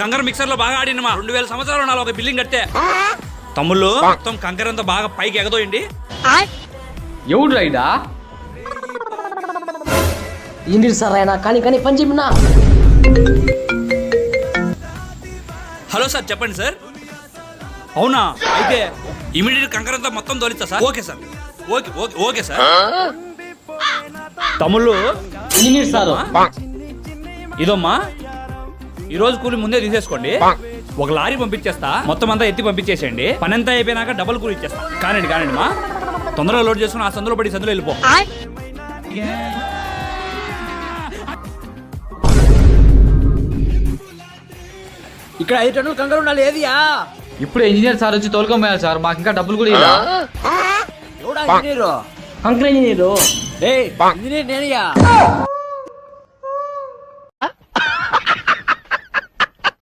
కంకర మిక్సర్లో బాగా ఆడింది మా రెండు వేల సంవత్సరాలు ఉండాలి ఒక బిల్డింగ్ కడితే. తమ్ముళ్ళు మొత్తం కంకర అంతా బాగా పైకి ఎగదోయండి. ఎవడు రైడా ఏంటి సార్ ఆయన? కానీ కానీ పని చెప్పినా? హలో సార్ చెప్పండి సార్. అవునా? అయితే ఇమీడియట్ కంకర అంతా మొత్తం తోలిస్తా sir. Okay sir. Okay okay okay sir. తమ్ముళ్ళు. Engineer sir? ఇదమ్మా. ఈ రోజు కూలి ముందే తీసేసుకోండి. ఒక లారీ పంపించేస్తా. మొత్తం అంతా ఎత్తి పంపించేసేయండి. పని అంతా అయిపోయినాక డబుల్ కూలి ఇచ్చేస్తా. కానండి కానండి మా. తొందరగా లోడ్ చేసుకుని ఆ సందులో పడి సందులో వెళ్ళిపో. ఇక్కడ ఐదు టన్నులు కంగారు ఉండాలి ఏదియా ఇప్పుడు ఇంజనీర్ సార్ వచ్చి తోలుకోపోయారు సార్. మాకు ఇంకా డబ్బులు కూడా ఇంజనీరు? కంకర ఇంజనీరు. ఇంజనీర్ నేనయ్యా.